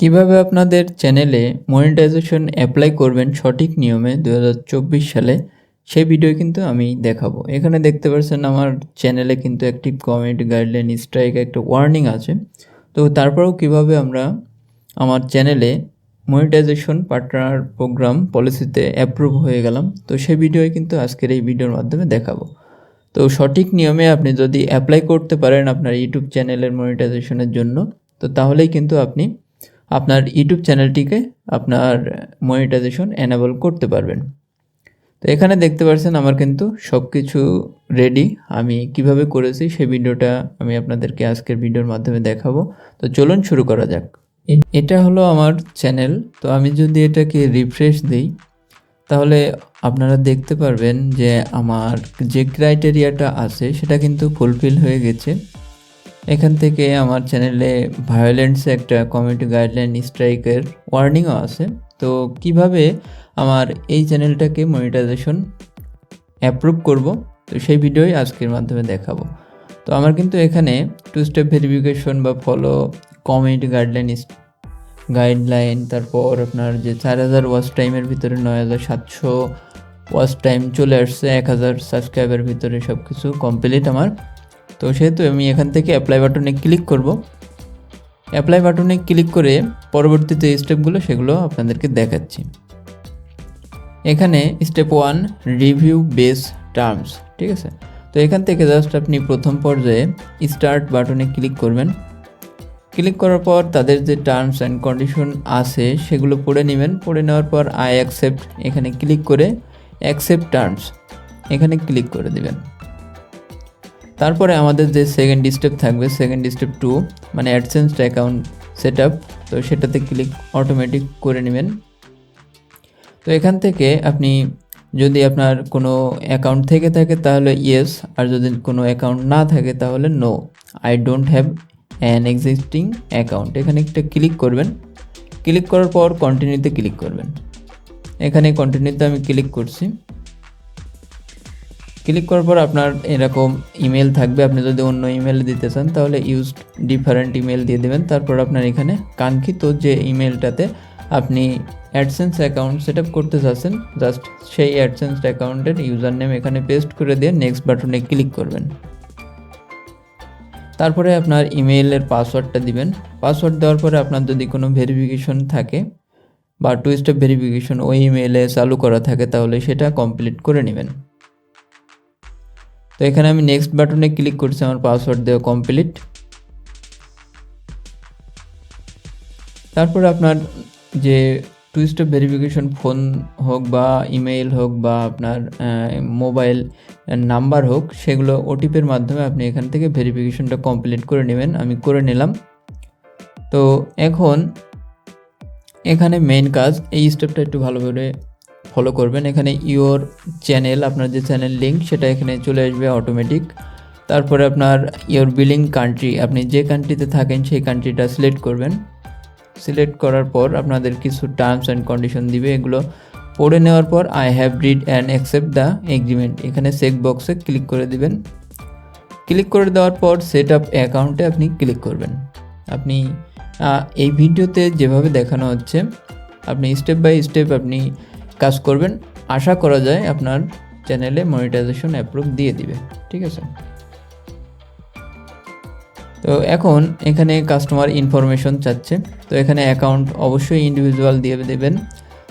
কীভাবে আপনাদের চ্যানেলে মনিটাইজেশন অ্যাপ্লাই করবেন সঠিক নিয়মে দু হাজার চব্বিশ সালে, সেই ভিডিও কিন্তু আমি দেখাবো। এখানে দেখতে পাচ্ছেন আমার চ্যানেলে কিন্তু একটি কমেন্ট গাইডলাইন স্ট্রাইক একটা ওয়ার্নিং আছে। তো তারপরেও কীভাবে আমরা আমার চ্যানেলে মনিটাইজেশন পার্টনার প্রোগ্রাম পলিসিতে অ্যাপ্রুভ হয়ে গেলাম, তো সেই ভিডিও কিন্তু আজকের এই ভিডিওর মাধ্যমে দেখাবো। তো সঠিক নিয়মে আপনি যদি অ্যাপ্লাই করতে পারেন আপনার ইউটিউব চ্যানেলের মনিটাইজেশনের জন্য, তো তাহলেই কিন্তু আপনি আপনার ইউটিউব চ্যানেলটিকে আপনার মনিটাইজেশন এনাবল করতে পারবেন। তো এখানে দেখতে পাচ্ছেন আমার কিন্তু সব কিছু রেডি আমি কীভাবে করেছি সেই ভিডিওটা আমি আপনাদেরকে আজকের ভিডিওর মাধ্যমে দেখাবো। তো চলুন শুরু করা যাক। এটা হলো আমার চ্যানেল তো আমি যদি এটাকে রিফ্রেশ দিই, তাহলে আপনারা দেখতে পারবেন যে আমার যে ক্রাইটেরিয়াটা আছে, সেটা কিন্তু ফুলফিল হয়ে গেছে। এখান থেকে আমার চ্যানেলে ভায়োলেন্স একটা কমিউনিটি গাইডলাইন স্ট্রাইকের ওয়ার্নিংও আছে। তো কীভাবে আমার এই চ্যানেলটাকে মনিটাইজেশন অ্যাপ্রুভ করব? তো সেই ভিডিওই আজকের মাধ্যমে দেখাবো। তো আমার কিন্তু এখানে টু স্টেপ ভেরিফিকেশন বা ফলো কমিউনিটি গাইডলাইন গাইডলাইন তারপর আপনার যে চার হাজার ওয়াচ টাইমের ভিতরে নয় হাজার সাতশো ওয়াচ টাইম চলে আসছে, এক হাজার সাবস্ক্রাইবের ভিতরে সব কিছু কমপ্লিট আমার তো সেহেতু আমি এখান থেকে অ্যাপ্লাই বাটনে ক্লিক করব। অ্যাপ্লাই বাটনে ক্লিক করে পরবর্তীতে স্টেপগুলো সেগুলো আপনাদেরকে দেখাচ্ছি। এখানে step one review base terms ঠিক আছে? তো এখান থেকে জাস্ট আপনি প্রথম পর্যায়ে স্টার্ট বাটনে ক্লিক করবেন। ক্লিক করার পর তাদের যে টার্মস অ্যান্ড কন্ডিশন আছে, সেগুলো পড়ে নেবেন। পড়ে নেওয়ার পর আই অ্যাকসেপ্ট এখানে ক্লিক করে অ্যাকসেপ্ট টার্মস এখানে ক্লিক করে দিবেন। তারপরে আমাদের যে সেকেন্ড স্টেপ থাকবে সেকেন্ড স্টেপ টু মানে অ্যাডসেন্স অ্যাকাউন্ট সেট আপ তো সেটাতে ক্লিক অটোমেটিক করে নেবেন। তো এখান থেকে আপনি যদি আপনার কোনো অ্যাকাউন্ট থেকে থাকে তাহলে ইয়েস আর যদি কোনো অ্যাকাউন্ট না থাকে তাহলে no I don't have an existing account এখানে একটা ক্লিক করবেন। ক্লিক করার পর কন্টিনিউতে ক্লিক করবেন। এখানে কন্টিনিউতে আমি ক্লিক করছি। ক্লিক করার পর আপনার এরকম ইমেল থাকবে। আপনি যদি অন্য ইমেল দিতে চান, তাহলে ইউজ ডিফারেন্ট ইমেল দিয়ে দেবেন। তারপর আপনার এখানে কাঙ্ক্ষিত যে ইমেলটাতে আপনি অ্যাডসেন্স অ্যাকাউন্ট সেট আপ করতে চাচ্ছেন জাস্ট সেই অ্যাডসেন্স অ্যাকাউন্টের ইউজার নেম এখানে পেস্ট করে দিয়ে নেক্সট বাটনে ক্লিক করবেন। তারপরে আপনার ইমেইলের পাসওয়ার্ডটা দিবেন। পাসওয়ার্ড দেওয়ার পরে আপনার যদি কোনো ভেরিফিকেশন থাকে বা টু স্টেপ ভেরিফিকেশন ওই ইমেইলে চালু করা থাকে, তাহলে সেটা কমপ্লিট করে নেবেন। তো এখানে আমি নেক্সট বাটনে ক্লিক করছি আমার পাসওয়ার্ড দেওয়া কমপ্লিট তারপরে আপনার যে টু স্টেপ ভেরিফিকেশন ফোন হোক বা ইমেইল হোক বা আপনার মোবাইল নাম্বার হোক, সেগুলো ওটিপির মাধ্যমে আপনি এখান থেকে ভেরিফিকেশনটা কমপ্লিট করে নেবেন। আমি করে নিলাম। তো এখন এখানে মেইন কাজ, এই স্টেপটা একটু ভালোভাবে ফলো করবেন। এখানে ইওর চ্যানেল আপনার যে চ্যানেল লিঙ্ক সেটা এখানে চলে আসবে অটোমেটিক তারপরে আপনার ইওর বিলিং কান্ট্রি আপনি যে কান্ট্রিতে থাকেন সেই কান্ট্রিটা সিলেক্ট করবেন। সিলেক্ট করার পর আপনাদের কিছু টার্মস অ্যান্ড কন্ডিশন দিবে। এগুলো পড়ে নেওয়ার পর I have read and accept the agreement এখানে চেক বক্সে ক্লিক করে দিবেন। ক্লিক করে দেওয়ার পর সেট আপ অ্যাকাউন্টে আপনি ক্লিক করবেন। আপনি এই ভিডিওতে যেভাবে দেখানো হচ্ছে, আপনি স্টেপ বাই স্টেপ আপনি কাজ করবেন। আশা করা যায় আপনার চ্যানেলে মনিটাইজেশন অ্যাপ্রুভ দিয়ে দিবে। ঠিক আছে? তো এখন এখানে কাস্টমার ইনফরমেশন চাচ্ছে। তো এখানে অ্যাকাউন্ট অবশ্যই ইন্ডিভিজুয়াল দিয়ে দেবেন।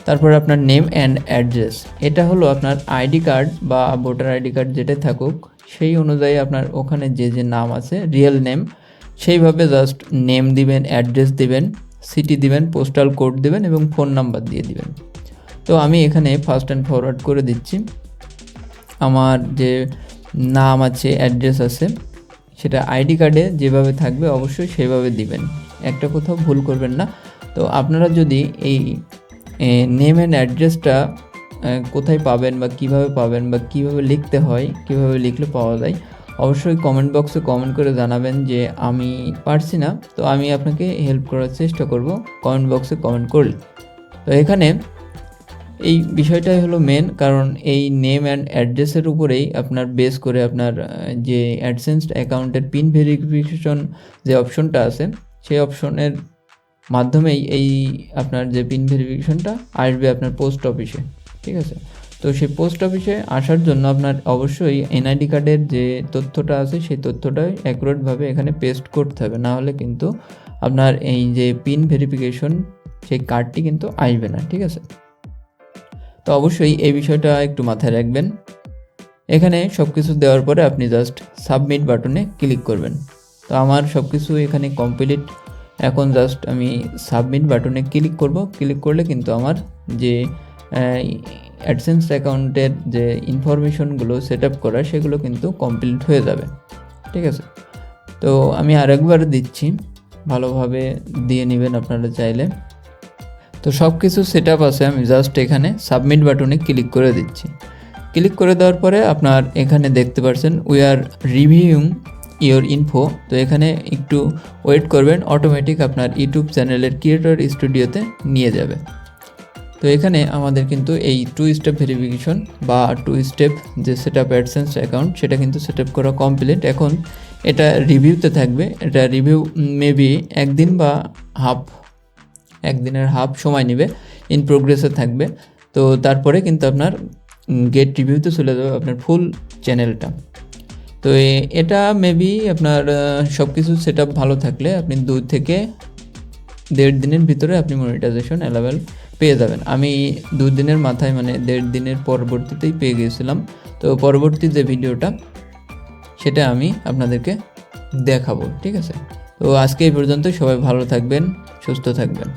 তারপর আপনার নেম অ্যান্ড অ্যাড্রেস এটা হলো আপনার আইডি কার্ড বা ভোটার আইডি কার্ড যেটাই থাকুক, সেই অনুযায়ী আপনার ওখানে যে যে নাম আছে রিয়েল নেম সেইভাবে জাস্ট নেম দিবেন অ্যাড্রেস দিবেন সিটি দিবেন পোস্টাল কোড দিবেন এবং ফোন নাম্বার দিয়ে দিবেন। তো আমি এখানে ফার্স্ট অ্যান্ড ফরওয়ার্ড করে দিচ্ছি। আমার যে নাম আছে অ্যাড্রেস আছে, সেটা আইডি কার্ডে যেভাবে থাকবে অবশ্যই সেভাবে দিবেন। একটা কোথাও ভুল করবেন না। তো আপনারা যদি এই নেম অ্যান্ড অ্যাড্রেসটা কোথায় পাবেন বা কীভাবে পাবেন বা কীভাবে লিখতে হয়, কীভাবে লিখলে পাওয়া যায়, অবশ্যই কমেন্ট বক্সে কমেন্ট করে জানাবেন যে আমি পারছি না। তো আমি আপনাকে হেল্প করার চেষ্টা করব কমেন্ট বক্সে কমেন্ট করলে। তো এখানে এই বিষয়টাই হলো মেন কারণ এই নেম অ্যান্ড অ্যাড্রেসের উপরেই আপনার বেস করে আপনার যে অ্যাডসেন্স অ্যাকাউন্টের পিন ভেরিফিকেশন যে অপশনটা আছে, সেই অপশনের মাধ্যমেই এই আপনার যে পিন ভেরিফিকেশনটা আসবে আপনার পোস্ট অফিসে ঠিক আছে? তো সেই পোস্ট অফিসে আসার জন্য আপনার অবশ্যই এনআইডি কার্ডের যে তথ্যটা আছে, সেই তথ্যটাই অ্যাকুরেটভাবে এখানে পেস্ট করতে হবে, না হলে কিন্তু আপনার এই যে পিন ভেরিফিকেশন সেই কার্ডটি কিন্তু আসবে না, ঠিক আছে? তো অবশ্যই এই বিষয়টা একটু মাথায় রাখবেন। এখানে সব কিছু দেওয়ার পরে আপনি জাস্ট সাবমিট বাটনে ক্লিক করবেন। তো আমার সব কিছু এখানে কমপ্লিট এখন জাস্ট আমি সাবমিট বাটনে ক্লিক করব। ক্লিক করলে কিন্তু আমার যে অ্যাডসেন্স অ্যাকাউন্টের যে ইনফরমেশনগুলো সেট আপ করা, সেগুলো কিন্তু কমপ্লিট হয়ে যাবে। ঠিক আছে? তো আমি আরেকবার দিচ্ছি। ভালোভাবে দিয়ে নেবেন আপনারা চাইলে। তো সব কিছু সেট আছে, আমি জাস্ট এখানে সাবমিট বাটনে ক্লিক করে দিচ্ছি। ক্লিক করে দেওয়ার পরে আপনার এখানে দেখতে পাচ্ছেন we are reviewing your info তো এখানে একটু ওয়েট করবেন অটোমেটিক আপনার ইউটিউব চ্যানেলের ক্রিয়েটর স্টুডিওতে নিয়ে যাবে। তো এখানে আমাদের কিন্তু এই টু স্টেপ ভেরিফিকেশন বা টু স্টেপ যে সেট আপ অ্যাডসেন্স অ্যাকাউন্ট সেটা কিন্তু সেট আপ করা কমপ্লিট এখন এটা রিভিউতে থাকবে, এটা রিভিউ মেবি একদিন বা হাফ একদিনের হাফ সময় নেবে ইন প্রোগ্রেসে থাকবে। তো তারপরে কিন্তু আপনার গেট রিভিউতে চলে যাবে আপনার ফুল চ্যানেলটা তো এটা মেবি আপনার সব কিছু সেট ভালো থাকলে আপনি দু থেকে দেড় দিনের ভিতরে আপনি মনিটাইজেশন অ্যালাবেল পেয়ে যাবেন। আমি দু দিনের মাথায় মানে দেড় দিনের পরবর্তীতেই পেয়ে গিয়েছিলাম। তো পরবর্তী যে ভিডিওটা, সেটা আমি আপনাদেরকে দেখাবো, ঠিক আছে? তো আজকে এই পর্যন্ত সবাই ভালো থাকবেন, সুস্থ থাকবেন।